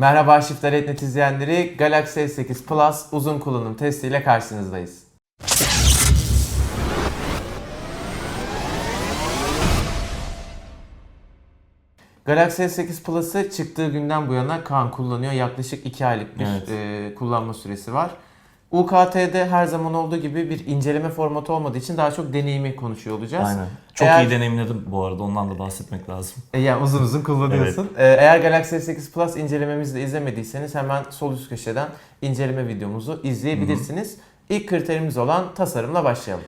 Merhaba Shift'ler Etnet izleyenleri. Galaxy S8 Plus uzun kullanım testiyle karşınızdayız. Galaxy S8 Plus'ı çıktığı günden bu yana Kaan kullanıyor. Yaklaşık 2 aylık bir Evet. e, kullanma süresi var. UKT'de her zaman olduğu gibi bir inceleme formatı olmadığı için daha çok deneyimi konuşuyor olacağız. Aynen. Çok Eğer- iyi deneyimledim bu arada ondan da bahsetmek lazım. E, Yani uzun uzun kullanıyorsun. E, Eğer Galaxy S8 Plus incelememizi de izlemediyseniz hemen sol üst köşeden inceleme videomuzu izleyebilirsiniz. İlk kriterimiz olan tasarımla başlayalım.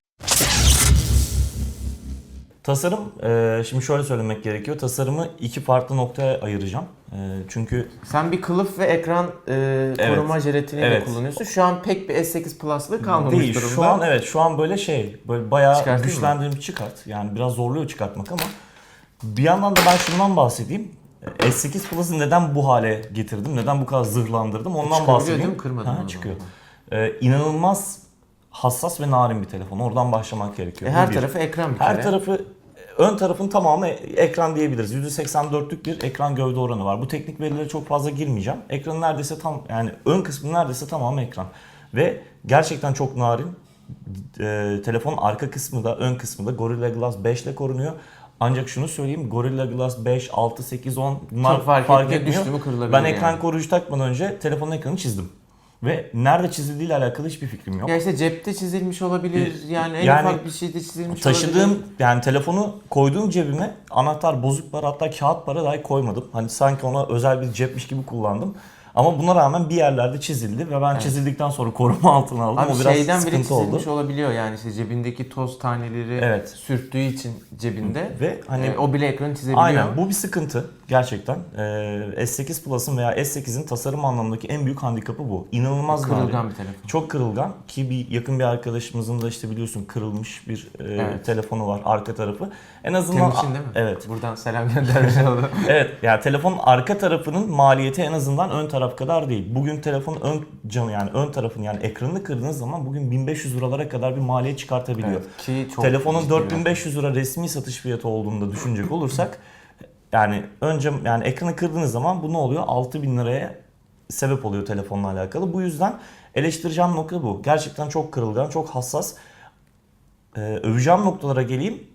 Tasarım, e, şimdi şöyle söylemek gerekiyor. Tasarımı iki farklı noktaya ayıracağım. E, çünkü Sen bir kılıf ve ekran e, Evet. koruma jelatiniyle Evet. kullanıyorsun. Şu an pek bir S8 Plus'lı kalmamış değil. durumda. Şu an evet, şu an böyle şey, böyle bayağı Çıkartayım mı? güçlendirip çıkart. Yani biraz zorluyor çıkartmak ama bir yandan da ben şundan bahsedeyim. E, S8 Plus'ı neden bu hale getirdim? Neden bu kadar zırhlandırdım? Ondan Çıkabiliyor bahsedeyim. değil mi? Kırmadın Ha, çıkıyor. E, inanılmaz hassas ve narin bir telefon. Oradan başlamak gerekiyor. E, Bu her bir. tarafı ekran bir Her kere. tarafı ön tarafın tamamı ekran diyebiliriz. %84'lük bir ekran gövde oranı var. Bu teknik verilere çok fazla girmeyeceğim. Ekranın neredeyse tam yani ön kısmı neredeyse tamamı ekran. Ve gerçekten çok narin. E, telefonun arka kısmı da ön kısmı da Gorilla Glass 5 ile korunuyor. Ancak şunu söyleyeyim Gorilla Glass 5, 6, 8, 10 bunlar Çok fark fark, etmiyor, etmiyor. düştü mü kırılabilir Ben ekran yani. koruyucu takmadan önce telefonun ekranını çizdim. Ve nerede çizildiğiyle alakalı hiçbir fikrim yok. Ya işte cepte çizilmiş olabilir. Yani en Yani ufak bir şeyde çizilmiş Taşıdığım olabilir. yani telefonu koyduğum cebime anahtar bozuk para hatta kağıt para dahi koymadım. Hani sanki ona özel bir cepmiş gibi kullandım. Ama buna rağmen bir yerlerde çizildi ve ben çizildikten sonra koruma altına aldım. Abi o biraz şeyden bile sıkıntı çizilmiş oldu. olabiliyor yani işte cebindeki toz taneleri Evet. sürttüğü için cebinde. Ve hani E, o bile ekranı çizebiliyor. Aynen bu bir sıkıntı gerçekten. Ee, S8 Plus'ın veya S8'in tasarım anlamındaki en büyük handikapı bu. İnanılmaz Kırılgan bir telefon. Çok kırılgan ki bir yakın bir arkadaşımızın da işte biliyorsun kırılmış bir e, Evet. telefonu var arka tarafı. En azından Temiş'in değil mi? Evet. Buradan selam göndermiş oldum. Evet yani telefonun arka tarafının maliyeti en azından ön taraf kadar değil. Bugün telefonun ön canı yani ön tarafın yani ekranını kırdığınız zaman bugün 1500 liralara kadar bir maliyet çıkartabiliyor. evet, ki çok Telefonun ciddi bir rakam. 4500 lira resmi satış fiyatı olduğunu da düşünecek olursak yani önce yani ekranı kırdığınız zaman bu ne oluyor? 6000 liraya sebep oluyor telefonla alakalı. Bu yüzden eleştireceğim nokta bu. Gerçekten çok kırılgan, çok hassas. Ee, öveceğim noktalara geleyim.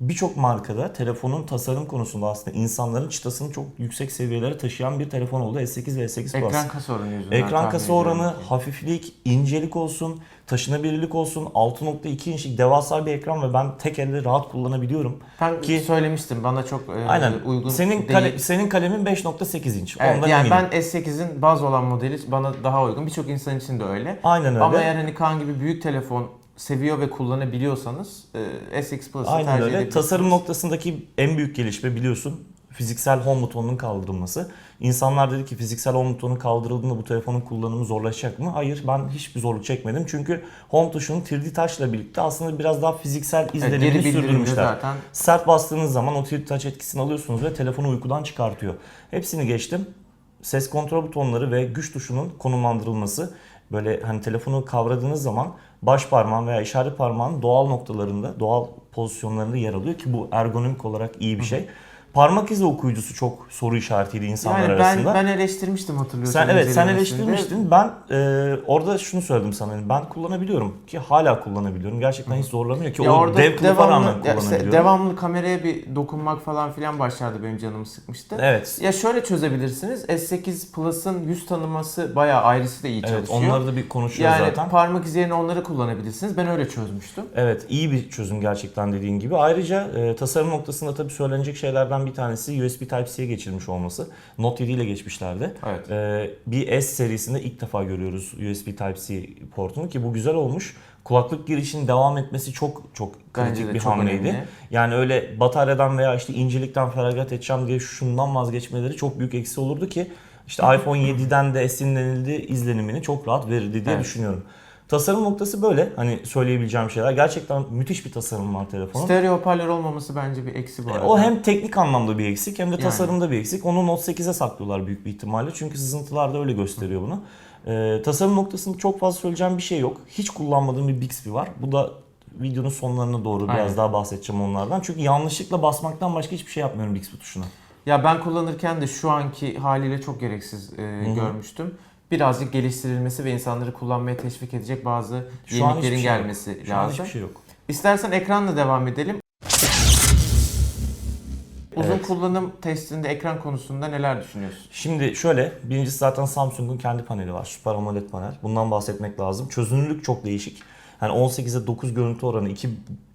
Birçok markada telefonun tasarım konusunda aslında insanların çıtasını çok yüksek seviyelere taşıyan bir telefon oldu. S8 ve S8 Plus. Ekran kasa oranı yüzünden. Ekran kasa oranı, hafiflik, incelik olsun, taşınabilirlik olsun, 6.2 inçlik devasa bir ekran ve ben tek elle rahat kullanabiliyorum. Ben Ki- söylemiştim bana çok e, Aynen. uygun senin değil. kale- senin kalemin 5.8 inç. Evet, Ondan yani eminim. ben S8'in baz olan modeli bana daha uygun. Birçok insan için de öyle. Aynen öyle. Ama eğer hani Kaan gibi büyük telefon seviyor ve kullanabiliyorsanız e, S8 Plus'ı Aynen tercih öyle. Tasarım noktasındaki en büyük gelişme biliyorsun fiziksel home butonunun kaldırılması. İnsanlar dedi ki fiziksel home butonu kaldırıldığında bu telefonun kullanımı zorlaşacak mı? Hayır ben hiçbir zorluk çekmedim. Çünkü home tuşunun 3D Touch'la birlikte aslında biraz daha fiziksel izlenimini geri bildirimde sürdürmüşler. zaten Sert bastığınız zaman o 3D Touch etkisini alıyorsunuz ve telefonu uykudan çıkartıyor. Hepsini geçtim. Ses kontrol butonları ve güç tuşunun konumlandırılması. Böyle hani telefonu kavradığınız zaman baş parmağın veya işaret parmağın doğal noktalarında, doğal pozisyonlarında yer alıyor ki bu ergonomik olarak iyi bir şey. Parmak izi okuyucusu çok soru işaretiydi insanlar yani arasında. ben ben eleştirmiştim hatırlıyorsan. Sen evet sen eleştirmiştin. Ben e, orada şunu söyledim sana. hani Ben kullanabiliyorum ki hala kullanabiliyorum. Gerçekten hiç zorlamıyor ki Ya o orada dev rağmen devamlı, işte kullanabiliyorum. devamlı kameraya bir dokunmak falan filan başlardı benim canımı sıkmıştı. Evet. Ya şöyle çözebilirsiniz. S8 Plus'ın yüz tanıması bayağı ayrısı da iyi Evet çalışıyor. onları da bir konuşuyoruz yani zaten. parmak izi yerine onları kullanabilirsiniz. Ben öyle çözmüştüm. Evet iyi bir çözüm gerçekten dediğin gibi. Ayrıca e, tasarım noktasında tabii söylenecek şeylerden bir tanesi USB Type-C'ye geçirmiş olması. Note 7 ile geçmişlerdi. Evet. E, bir S serisinde ilk defa görüyoruz USB Type-C portunu ki bu güzel olmuş. Kulaklık girişinin devam etmesi çok çok kritik bir çok hamleydi. önemli. Yani öyle bataryadan veya işte incelikten feragat edeceğim diye şundan vazgeçmeleri çok büyük eksi olurdu ki işte iPhone 7'den de esinlenildi izlenimini çok rahat verirdi diye Evet. düşünüyorum. Tasarım noktası böyle. Hani söyleyebileceğim şeyler. Gerçekten müthiş bir tasarım var telefonun. Stereo hoparlör olmaması bence bir eksi bu arada. E, O hem teknik anlamda bir eksik hem de Yani. tasarımda bir eksik. Onu Note 8'e saklıyorlar büyük bir ihtimalle. Çünkü sızıntılar da öyle gösteriyor bunu. Ee, tasarım noktasında çok fazla söyleyeceğim bir şey yok. Hiç kullanmadığım bir Bixby var. Bu da videonun sonlarına doğru biraz Aynen. daha bahsedeceğim onlardan. Çünkü yanlışlıkla basmaktan başka hiçbir şey yapmıyorum Bixby tuşuna. Ya ben kullanırken de şu anki haliyle çok gereksiz e, görmüştüm. Birazcık geliştirilmesi ve insanları kullanmaya teşvik edecek bazı Şu an yeniliklerin şey yok. gelmesi Şu an lazım. hiçbir şey yok. İstersen ekranla devam edelim. Uzun Evet. kullanım testinde ekran konusunda neler düşünüyorsun? Şimdi şöyle, birincisi zaten Samsung'un kendi paneli var. Super AMOLED panel. Bundan bahsetmek lazım. Çözünürlük çok değişik. Yani 18'e 9 görüntü oranı, iki-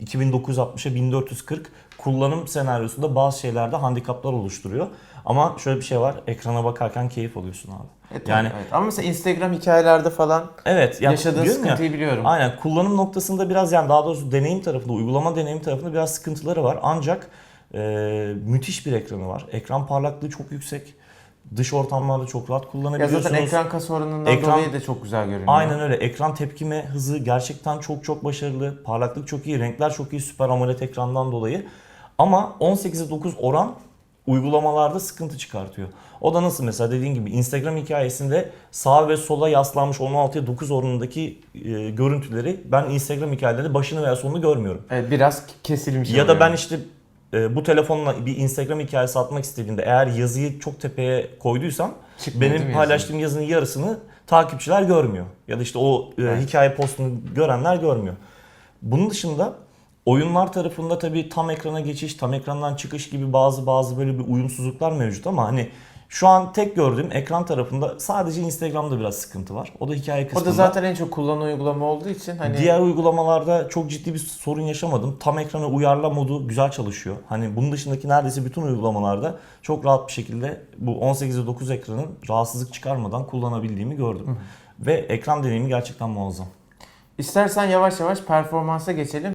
2960'a 1440 kullanım senaryosunda bazı şeylerde handikaplar oluşturuyor. Ama şöyle bir şey var, ekrana bakarken keyif alıyorsun abi. E, tabii, Yani- evet. Ama mesela Instagram hikayelerde falan Evet, ya yaşadığın diyorum ya, sıkıntıyı biliyorum. Aynen kullanım noktasında biraz yani daha doğrusu deneyim tarafında, uygulama deneyim tarafında biraz sıkıntıları var. Ancak e, müthiş bir ekranı var. Ekran parlaklığı çok yüksek. Dış ortamlarda çok rahat Ya kullanabiliyorsunuz. zaten ekran kasa oranından Ekran- dolayı da çok güzel görünüyor. Aynen öyle. Ekran tepkime hızı gerçekten çok çok başarılı. Parlaklık çok iyi, renkler çok iyi Super AMOLED ekrandan dolayı. Ama 18'e 9 oran uygulamalarda sıkıntı çıkartıyor. O da nasıl mesela dediğin gibi Instagram hikayesinde sağa ve sola yaslanmış 16'ya 9 oranındaki e, görüntüleri ben Instagram hikayelerinde başını veya sonunu görmüyorum. Evet, biraz kesilmiş. Ya da oluyor. ben işte e, bu telefonla bir Instagram hikayesi atmak istediğimde eğer yazıyı çok tepeye koyduysam Çıkmıyor benim paylaştığım yazının yarısını takipçiler görmüyor. Ya da işte o e, Evet. hikaye postunu görenler görmüyor. Bunun dışında oyunlar tarafında tabii tam ekrana geçiş, tam ekrandan çıkış gibi bazı bazı böyle bir uyumsuzluklar mevcut ama hani şu an tek gördüğüm ekran tarafında sadece Instagram'da biraz sıkıntı var. O da hikaye O kısmında. da zaten en çok kullanılan uygulama olduğu için hani Diğer uygulamalarda çok ciddi bir sorun yaşamadım. Tam ekrana uyarla modu güzel çalışıyor. Hani bunun dışındaki neredeyse bütün uygulamalarda çok rahat bir şekilde bu 18'e 9 ekranın rahatsızlık çıkarmadan kullanabildiğimi gördüm. Ve ekran deneyimi gerçekten muazzam. İstersen yavaş yavaş performansa geçelim.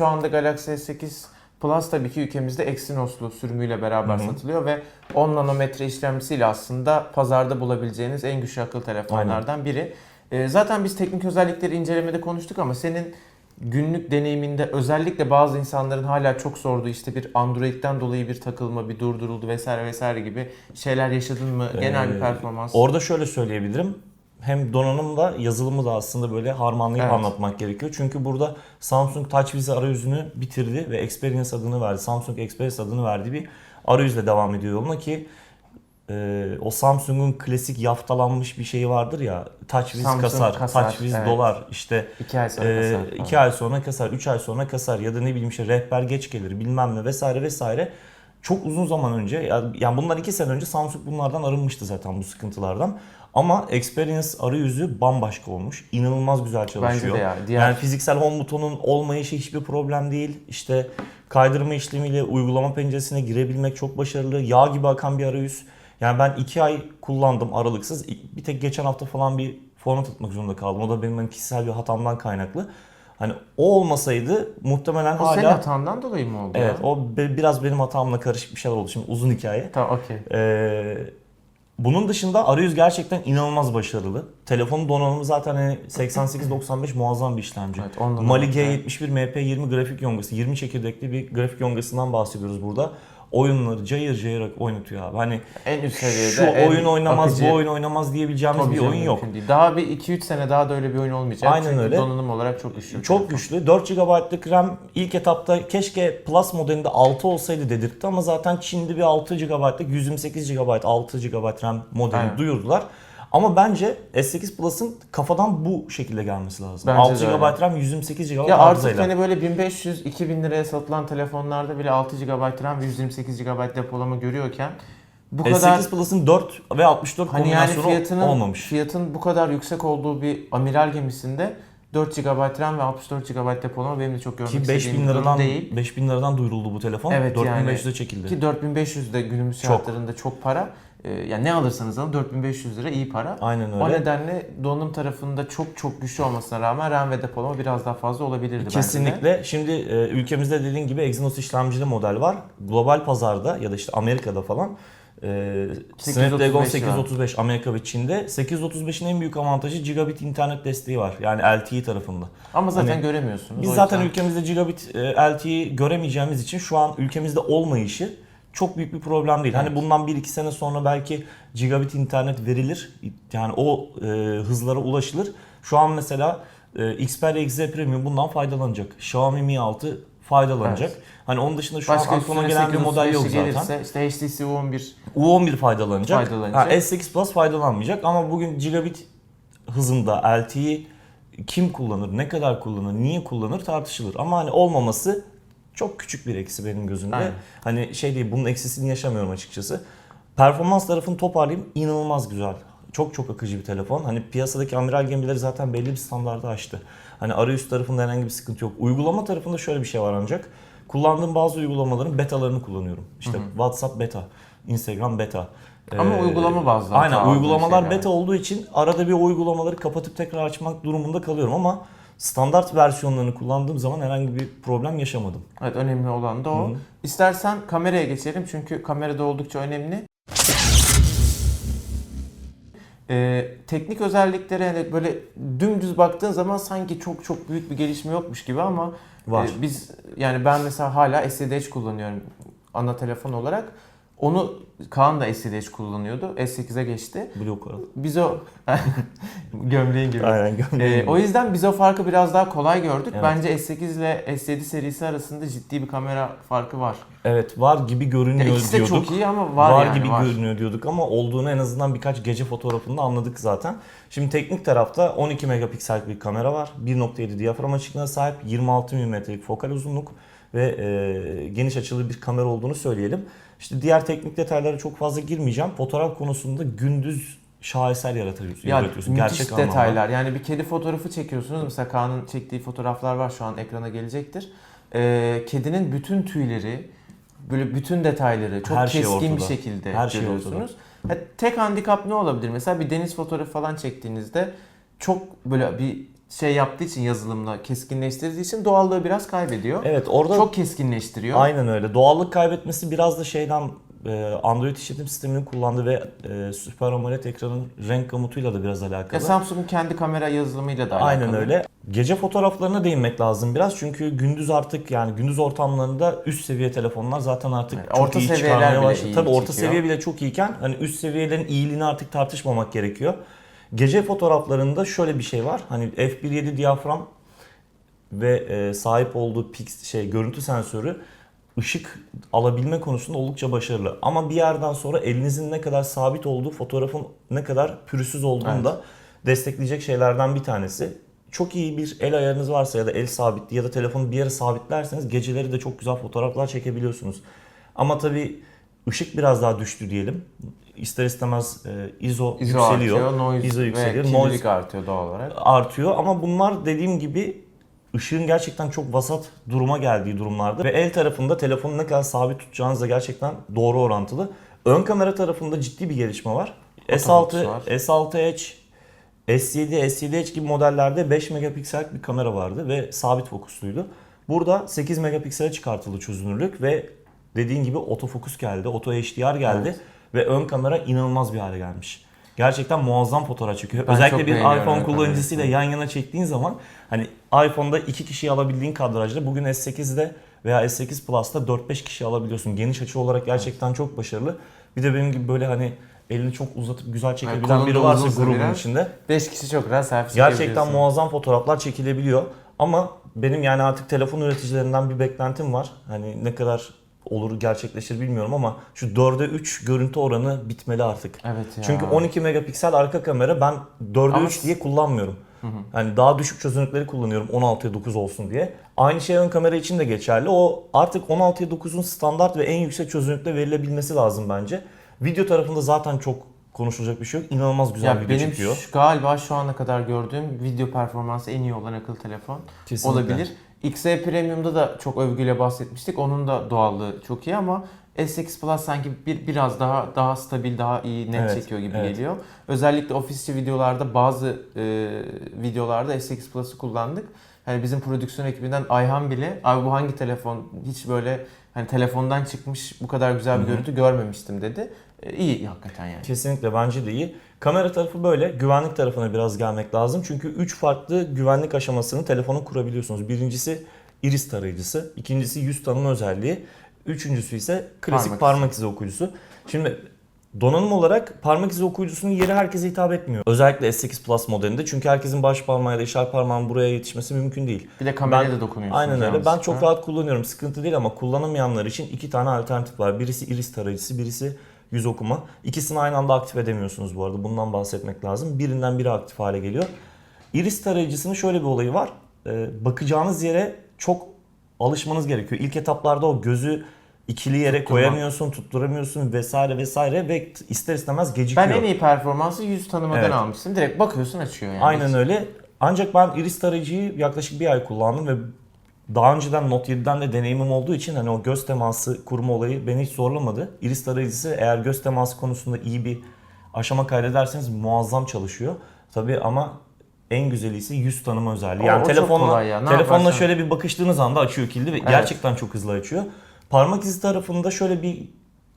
Şu anda Galaxy S8 Plus tabii ki ülkemizde Exynos'lu sürümüyle beraber Hı hı. satılıyor ve 10 nanometre işlemcisiyle aslında pazarda bulabileceğiniz en güçlü akıllı telefonlardan biri. Ee, zaten biz teknik özellikleri incelemede konuştuk ama senin günlük deneyiminde özellikle bazı insanların hala çok sorduğu işte bir Android'den dolayı bir takılma, bir durduruldu vesaire vesaire gibi şeyler yaşadın mı? Genel bir Ee, performans. Orada şöyle söyleyebilirim. Hem donanımla yazılımı da aslında böyle harmanlayıp Evet. anlatmak gerekiyor. Çünkü burada Samsung TouchWiz arayüzünü bitirdi ve Experience adını verdi. Samsung Experience adını verdiği bir arayüzle devam ediyor yoluna ki e, o Samsung'un klasik yaftalanmış bir şeyi vardır ya TouchWiz Samsung kasar, kasar, TouchWiz evet. dolar işte İki ay sonra ee, kasar falan. iki ay sonra kasar, üç ay sonra kasar ya da ne bileyim işte rehber geç gelir bilmem ne vesaire vesaire. Çok uzun zaman önce ya- yani bunlar iki sene önce Samsung bunlardan arınmıştı zaten bu sıkıntılardan. Ama Experience arayüzü bambaşka olmuş. İnanılmaz güzel çalışıyor. Bence de ya. Diğer Yani fiziksel home butonun olmayışı hiçbir problem değil. İşte kaydırma işlemiyle uygulama penceresine girebilmek çok başarılı. Yağ gibi akan bir arayüz. Yani ben iki ay kullandım aralıksız. Bir tek geçen hafta falan bir format atmak zorunda kaldım. O da benim hani kişisel bir hatamdan kaynaklı. Hani o olmasaydı muhtemelen o senin hala... hatandan dolayı mı oldu Evet ya? o be- biraz benim hatamla karışık bir şeyler oldu. Şimdi uzun hikaye. Tamam okey. Ee, bunun dışında arayüz gerçekten inanılmaz başarılı. Telefonun donanımı zaten hani 88-95 muazzam bir işlemci. Evet, Mali sonra- G71 MP20 grafik yongası. 20 çekirdekli bir grafik yongasından bahsediyoruz burada. Oyunları cayır cayır oynatıyor abi. Hani En üst seviyede. şu en oyun oynamaz, akıcı- bu oyun oynamaz diyebileceğimiz Tabii bir oyun yok. değil. Daha bir 2-3 sene daha da öyle bir oyun olmayacak. Aynen Çünkü öyle. donanım olarak çok güçlü. Çok güçlü. 4 GB'lık RAM ilk etapta keşke Plus modelinde 6 olsaydı dedirtti ama zaten Çin'de bir 6 GB'lık 128 GB 6 GB RAM modeli Aynen. duyurdular. Ama bence S8 Plus'ın kafadan bu şekilde gelmesi lazım. Bence 6 de GB. RAM 128 GB Ya artık hafızayla. hani böyle 1500-2000 liraya satılan telefonlarda bile 6 GB RAM ve 128 GB depolama görüyorken bu kadar S8 Plus'ın 4 ve 64 hani yani kombinasyonu fiyatının olmamış. fiyatın bu kadar yüksek olduğu bir amiral gemisinde 4 GB RAM ve 64 GB depolama benim de çok görmek Ki istediğim 5000 bir durum liradan değil. 5000 liradan duyuruldu bu telefon. Evet, 4500'e çekildi. Ki 4500 de günümüz Çok. şartlarında çok para. Ee, yani ne alırsanız alın 4500 lira iyi para. Aynen O öyle. nedenle donanım tarafında çok çok güçlü olmasına rağmen RAM ve depolama biraz daha fazla olabilirdi bence de. Kesinlikle. Şimdi e, ülkemizde dediğin gibi Exynos işlemcili model var. Global pazarda ya da işte Amerika'da falan e, 835 Snapdragon var. 835 Amerika ve Çin'de. 835'in en büyük avantajı gigabit internet desteği var. Yani LTE tarafında. Ama zaten Hani göremiyorsunuz. Biz O zaten yüzden- ülkemizde gigabit e, LTE'yi göremeyeceğimiz için şu an ülkemizde olmayışı çok büyük bir problem değil. Hani Evet. bundan 1-2 sene sonra belki gigabit internet verilir. Yani o e, hızlara ulaşılır. Şu an mesela e, Xperia XZ Premium bundan faydalanacak. Xiaomi Mi 6 faydalanacak. Hani onun dışında şu Başka an aklıma gelen bir 8 model yok gelirse, zaten. işte HTC U11 U11 faydalanacak. Faydalanacak. Ha, S8 Plus faydalanmayacak ama bugün gigabit hızında LTE'yi kim kullanır, ne kadar kullanır, niye kullanır tartışılır. Ama hani olmaması çok küçük bir eksi benim gözümde. Aynen. Hani şey değil bunun eksisini yaşamıyorum açıkçası. Performans tarafını toparlayayım inanılmaz güzel. Çok çok akıcı bir telefon. Hani piyasadaki amiral gemileri zaten belli bir standardı aştı. Hani arayüz tarafında herhangi bir sıkıntı yok. Uygulama tarafında şöyle bir şey var ancak. Kullandığım bazı uygulamaların betalarını kullanıyorum. İşte WhatsApp beta, Instagram beta. Ama Ee, uygulama bazlı Aynen uygulamalar şeyler. beta olduğu için arada bir uygulamaları kapatıp tekrar açmak durumunda kalıyorum ama standart versiyonlarını kullandığım zaman herhangi bir problem yaşamadım. Evet önemli olan da o. Hı. İstersen kameraya geçelim çünkü kamerada oldukça önemli. Ee, teknik özelliklere hani böyle dümdüz baktığın zaman sanki çok çok büyük bir gelişme yokmuş gibi ama Var. e, biz yani ben mesela hala SDH kullanıyorum ana telefon olarak. Onu Kaan da SDH kullanıyordu. S8'e geçti. Blue Coral. Biz o gömleğin gibi. Aynen Ee, gömleğim. o yüzden biz o farkı biraz daha kolay gördük. Evet. Bence S8 ile S7 serisi arasında ciddi bir kamera farkı var. Evet var gibi Ya görünüyor ikisi de diyorduk. çok iyi ama var, yani gibi var. görünüyor diyorduk ama olduğunu en azından birkaç gece fotoğrafında anladık zaten. Şimdi teknik tarafta 12 megapiksellik bir kamera var. 1.7 diyafram açıklığına sahip, 26 mm'lik fokal uzunluk ve e, geniş açılı bir kamera olduğunu söyleyelim. İşte diğer teknik detaylara çok fazla girmeyeceğim. Fotoğraf konusunda gündüz şaheser yaratıyorsun. Yani yaratıyorsun. Gerçek anlamda. detaylar. Yani bir kedi fotoğrafı çekiyorsunuz. Mesela Kaan'ın çektiği fotoğraflar var şu an ekrana gelecektir. Ee, kedinin bütün tüyleri, böyle bütün detayları çok Her şey keskin bir ortada. şekilde Her şey görüyorsunuz. Ha, tek handikap ne olabilir? Mesela bir deniz fotoğrafı falan çektiğinizde çok böyle bir şey yaptığı için yazılımla keskinleştirdiği için doğallığı biraz kaybediyor. Evet orada Çok keskinleştiriyor. Aynen öyle. Doğallık kaybetmesi biraz da şeyden e, Android işletim sisteminin kullandığı ve e, Super AMOLED ekranın renk gamutuyla da biraz alakalı. Ya Samsung'un kendi kamera yazılımıyla da alakalı. Aynen öyle. Gece fotoğraflarına değinmek lazım biraz çünkü gündüz artık yani gündüz ortamlarında üst seviye telefonlar zaten artık Evet, çok orta iyi seviyeler çıkarmaya başladı. Tabii orta çekiyor. seviye bile çok iyiyken hani üst seviyelerin iyiliğini artık tartışmamak gerekiyor. Gece fotoğraflarında şöyle bir şey var. Hani f1.7 diyafram ve e, sahip olduğu pix şey görüntü sensörü ışık alabilme konusunda oldukça başarılı. Ama bir yerden sonra elinizin ne kadar sabit olduğu, fotoğrafın ne kadar pürüzsüz olduğunu Evet. da destekleyecek şeylerden bir tanesi. Çok iyi bir el ayarınız varsa ya da el sabitli ya da telefonu bir yere sabitlerseniz geceleri de çok güzel fotoğraflar çekebiliyorsunuz. Ama tabii ışık biraz daha düştü diyelim. İster istemez e, ISO, ISO yükseliyor. artıyor, noise ISO yükseliyor. ve Noise- artıyor doğal olarak. artıyor ama bunlar dediğim gibi ışığın gerçekten çok vasat duruma geldiği durumlarda ve el tarafında telefonu ne kadar sabit tutacağınızla gerçekten doğru orantılı. Ön kamera tarafında ciddi bir gelişme var. Otofokus S6, var. S6H, S7, S7H gibi modellerde 5 megapiksellik bir kamera vardı ve sabit fokusluydu. Burada 8 megapiksele çıkartıldı çözünürlük ve dediğin gibi otofokus geldi, auto HDR geldi Evet. Ve ön kamera inanılmaz bir hale gelmiş. Gerçekten muazzam fotoğraf çekiyor. Ben Özellikle bir iPhone kullanıcısıyla yan yana çektiğin zaman hani iPhone'da iki kişiyi alabildiğin kadrajda bugün S8'de veya S8 Plus'ta 4-5 kişi alabiliyorsun. Geniş açı olarak gerçekten çok başarılı. Bir de benim gibi böyle hani elini çok uzatıp güzel çekebilen kolun biri varsa grubun biraz içinde 5 kişi çok rahat selfie gerçekten muazzam fotoğraflar çekilebiliyor. Ama benim yani artık telefon üreticilerinden bir beklentim var. Hani ne kadar olur gerçekleşir bilmiyorum ama şu 4'e 3 görüntü oranı bitmeli artık. Evet ya. Çünkü 12 megapiksel arka kamera ben 4'e Ama 3 diye kullanmıyorum. Yani daha düşük çözünürlükleri kullanıyorum 16'ya 9 olsun diye. Aynı şey ön kamera için de geçerli. O artık 16'ya 9'un standart ve en yüksek çözünürlükte verilebilmesi lazım bence. Video tarafında zaten çok konuşulacak bir şey yok. İnanılmaz güzel ya video benim çekiyor. şu- galiba şu ana kadar gördüğüm video performansı en iyi olan akıllı telefon Kesinlikle. olabilir. XE Premium'da da çok övgüyle bahsetmiştik. Onun da doğallığı çok iyi ama S8 Plus sanki bir biraz daha daha stabil, daha iyi net Evet, çekiyor gibi evet. geliyor. Özellikle ofisçi videolarda bazı e, videolarda S8 Plus'ı kullandık. Hani bizim prodüksiyon ekibinden Ayhan bile abi bu hangi telefon hiç böyle hani telefondan çıkmış bu kadar güzel bir Hı hı. görüntü görmemiştim dedi. E, iyi hakikaten yani. Kesinlikle bence de iyi. Kamera tarafı böyle. Güvenlik tarafına biraz gelmek lazım. Çünkü 3 farklı güvenlik aşamasını telefonu kurabiliyorsunuz. Birincisi iris tarayıcısı. ikincisi yüz tanıma özelliği. Üçüncüsü ise klasik Parmak parmak, izi. okuyucusu. Şimdi Donanım olarak parmak izi okuyucusunun yeri herkese hitap etmiyor. Özellikle S8 Plus modelinde çünkü herkesin baş parmağı ya da işaret parmağının buraya yetişmesi mümkün değil. Bir de kameraya Ben- da dokunuyorsun. Aynen öyle. Ben çok Ha? rahat kullanıyorum. Sıkıntı değil ama kullanamayanlar için iki tane alternatif var. Birisi iris tarayıcısı, birisi yüz okuma. İkisini aynı anda aktif edemiyorsunuz bu arada. Bundan bahsetmek lazım. Birinden biri aktif hale geliyor. Iris tarayıcısının şöyle bir olayı var. Ee, bakacağınız yere çok alışmanız gerekiyor. İlk etaplarda o gözü ikili yere Tutturma. koyamıyorsun, tutturamıyorsun vesaire vesaire ve ister istemez gecikiyor. Ben en iyi performansı yüz tanımadan Evet. almıştım. Direkt bakıyorsun açıyor yani. Aynen öyle. Ancak ben iris tarayıcıyı yaklaşık bir ay kullandım ve daha önceden Note 7'den de deneyimim olduğu için hani o göz teması kurma olayı beni hiç zorlamadı. Iris tarayıcısı eğer göz teması konusunda iyi bir aşama kaydederseniz muazzam çalışıyor. Tabii ama en güzeli ise yüz tanıma özelliği. O- Yani o telefonla ya. Ne telefonla yaparsan- şöyle bir bakıştığınız anda açıyor kilidi ve gerçekten çok hızlı açıyor. Parmak izi tarafında şöyle bir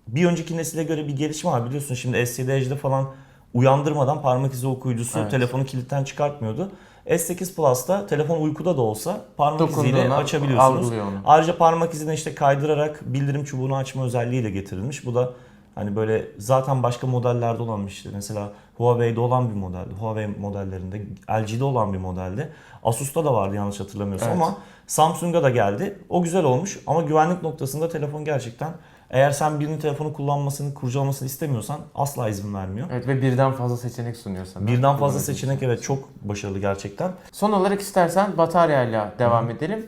bir önceki nesile göre bir gelişme var biliyorsun şimdi S7 Edge'de falan uyandırmadan parmak izi okuyucusu Evet. telefonu kilitten çıkartmıyordu. S8 Plus'ta telefon uykuda da olsa parmak iziyle açabiliyorsunuz. Ayrıca parmak izini işte kaydırarak bildirim çubuğunu açma özelliği de getirilmiş. Bu da hani böyle zaten başka modellerde olan şey. Mesela Huawei'de olan bir model. Huawei modellerinde, LG'de olan bir modelde. Asus'ta da vardı yanlış hatırlamıyorsam Evet. ama Samsung'a da geldi. O güzel olmuş ama güvenlik noktasında telefon gerçekten eğer sen birinin telefonu kullanmasını, kurcalamasını istemiyorsan asla izin vermiyor. Evet ve birden fazla seçenek sunuyor sana. Birden fazla seçenek evet çok başarılı gerçekten. Son olarak istersen bataryayla devam edelim.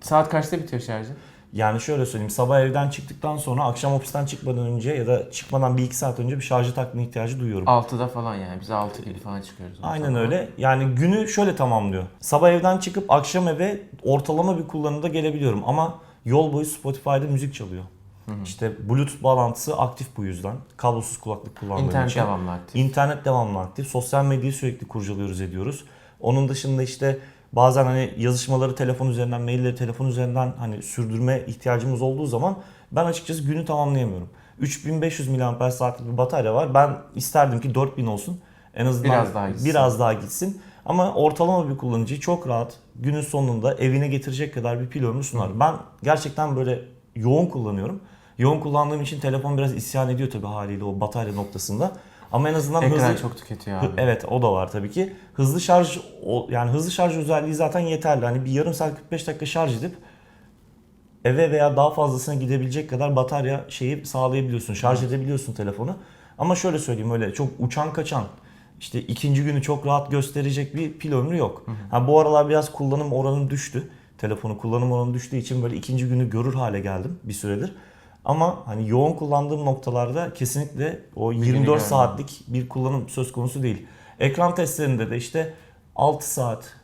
Saat kaçta bitiyor şarjı? Yani şöyle söyleyeyim sabah evden çıktıktan sonra akşam ofisten çıkmadan önce ya da çıkmadan bir iki saat önce bir şarjı takma ihtiyacı duyuyorum. 6'da falan yani. Biz 6 gibi falan çıkıyoruz. Aynen öyle. Yani günü şöyle tamamlıyor. Sabah evden çıkıp akşam eve ortalama bir kullanımda gelebiliyorum ama yol boyu Spotify'da müzik çalıyor. İşte Bluetooth bağlantısı aktif bu yüzden. Kablosuz kulaklık kullandığım İnternet için. devamlı aktif. İnternet devamlı aktif. Sosyal medyayı sürekli kurcalıyoruz ediyoruz. Onun dışında işte bazen hani yazışmaları telefon üzerinden, mailleri telefon üzerinden hani sürdürme ihtiyacımız olduğu zaman ben açıkçası günü tamamlayamıyorum. 3500 mAh saatlik bir batarya var. Ben isterdim ki 4000 olsun. En azından Biraz daha gitsin. biraz daha gitsin. Ama ortalama bir kullanıcı çok rahat günün sonunda evine getirecek kadar bir pil ömrü sunar. Ben gerçekten böyle yoğun kullanıyorum. Yoğun kullandığım için telefon biraz isyan ediyor tabii haliyle o batarya noktasında. Ama en azından Ekran hızlı, çok tüketiyor abi. Evet o da var tabii ki. Hızlı şarj yani hızlı şarj özelliği zaten yeterli. Hani bir yarım saat 45 dakika şarj edip eve veya daha fazlasına gidebilecek kadar batarya şeyi sağlayabiliyorsun. Şarj edebiliyorsun telefonu. Ama şöyle söyleyeyim öyle çok uçan kaçan işte ikinci günü çok rahat gösterecek bir pil ömrü yok. Ha, bu aralar biraz kullanım oranım düştü. Telefonu kullanım oranı düştüğü için böyle ikinci günü görür hale geldim bir süredir. Ama hani yoğun kullandığım noktalarda kesinlikle o 24 görmem. saatlik bir kullanım söz konusu değil. Ekran testlerinde de işte 6 saat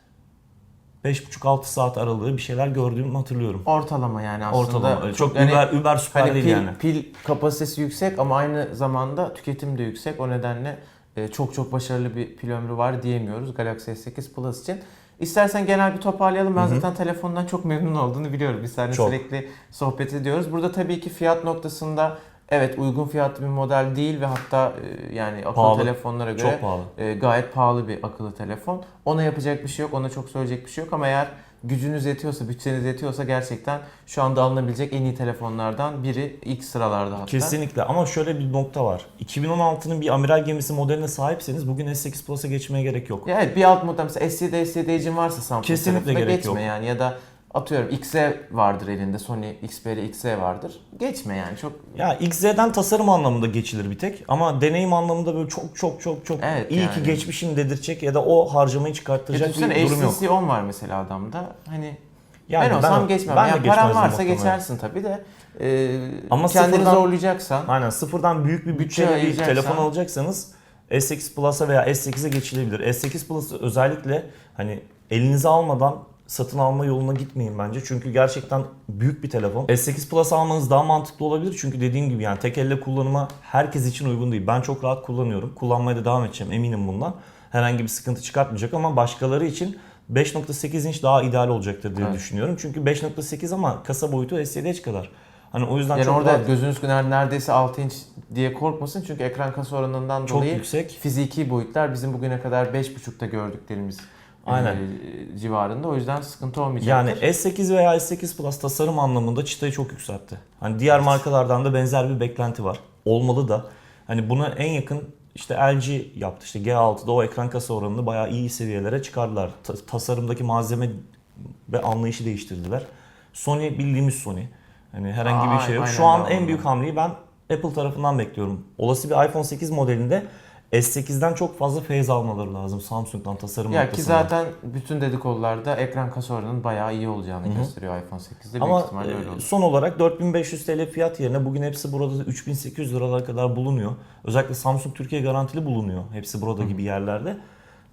5,5-6 saat aralığı bir şeyler gördüğümü hatırlıyorum. Ortalama yani aslında. Ortalama. Öyle Çok yani Uber, Uber süper Hani değil pil, yani. pil kapasitesi yüksek ama aynı zamanda tüketim de yüksek. O nedenle e, çok çok başarılı bir pil ömrü var diyemiyoruz Galaxy S8 Plus için. İstersen genel bir toparlayalım. Ben zaten telefondan çok memnun olduğunu biliyorum. Biz seninle sürekli sohbet ediyoruz. Burada tabii ki fiyat noktasında evet uygun fiyatlı bir model değil ve hatta e, yani akıllı Pahalı. telefonlara göre Çok pahalı. e, gayet pahalı bir akıllı telefon. Ona yapacak bir şey yok, ona çok söyleyecek bir şey yok ama eğer gücünüz yetiyorsa, bütçeniz yetiyorsa gerçekten şu anda alınabilecek en iyi telefonlardan biri ilk sıralarda hatta. Kesinlikle ama şöyle bir nokta var. 2016'nın bir amiral gemisi modeline sahipseniz bugün S8 Plus'a geçmeye gerek yok. Ya evet bir alt model mesela S7 S7'cin varsa Samsung Kesinlikle gerek geçme yok. yani ya da atıyorum XE vardır elinde Sony Xperia XE vardır. Geçme yani çok Ya XZ'den tasarım anlamında geçilir bir tek ama deneyim anlamında böyle çok çok çok çok Evet iyi yani. ki geçmişim dedirtecek ya da o harcamayı çıkarttıracak Düşünsene bir durum yok. HTC 10 var mesela adamda. Hani Yani ben olsam geçmem. ben de yani paran geçmezdim varsa muhtemelen. geçersin tabii de. E, Ama kendini sıfırdan- zorlayacaksan Aynen sıfırdan büyük bir Bütçe bütçeyle bir ayıracaksan- telefon alacaksanız S8 Plus'a veya S8'e geçilebilir. S8 Plus özellikle hani elinize almadan satın alma yoluna gitmeyin bence. Çünkü gerçekten büyük bir telefon. S8 Plus almanız daha mantıklı olabilir. Çünkü dediğim gibi yani tek elle kullanıma herkes için uygun değil. Ben çok rahat kullanıyorum. Kullanmaya da devam edeceğim eminim bundan. Herhangi bir sıkıntı çıkartmayacak ama başkaları için 5.8 inç daha ideal olacaktır diye Evet. düşünüyorum. Çünkü 5.8 ama kasa boyutu S7 Edge kadar. Hani o yüzden Yani çok orada rahat- gözünüz ner- neredeyse 6 inç diye korkmasın çünkü ekran kasa oranından çok dolayı yüksek. fiziki boyutlar bizim bugüne kadar 5.5'ta gördüklerimiz Aynen. e, civarında. O yüzden sıkıntı olmayacaktır. Yani S8 veya S8 Plus tasarım anlamında çıtayı çok yükseltti. Hani diğer markalardan da benzer bir beklenti var. Olmalı da. Hani buna en yakın işte LG yaptı. İşte G6'da o ekran kasa oranını bayağı iyi seviyelere çıkardılar. Ta- tasarımdaki malzeme ve anlayışı değiştirdiler. Sony bildiğimiz Sony. Hani herhangi bir Aa, şey yok. aynen Şu an en büyük hamleyi ben Apple tarafından bekliyorum. Olası bir iPhone 8 modelinde S8'den çok fazla feyiz almaları lazım Samsung'dan tasarım Ya ki noktasında. zaten bütün dedikodularda ekran kasa oranının bayağı iyi olacağını gösteriyor iPhone 8'de. Büyük Ama ihtimalle öyle e, olur. son olarak 4500 TL fiyat yerine bugün hepsi burada 3800 liralara kadar bulunuyor. Özellikle Samsung Türkiye garantili bulunuyor. Hepsi burada gibi yerlerde.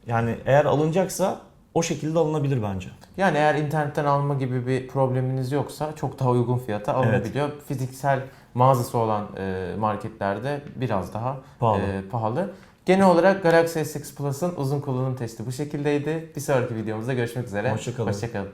Yani eğer alınacaksa o şekilde alınabilir bence. Yani eğer internetten alma gibi bir probleminiz yoksa çok daha uygun fiyata alınabiliyor. Fiziksel mağazası olan e, marketlerde biraz daha Pahalı. e, pahalı. Genel olarak Galaxy S6 Plus'ın uzun kullanım testi bu şekildeydi. Bir sonraki videomuzda görüşmek üzere. Hoşça kalın. Hoşça kalın.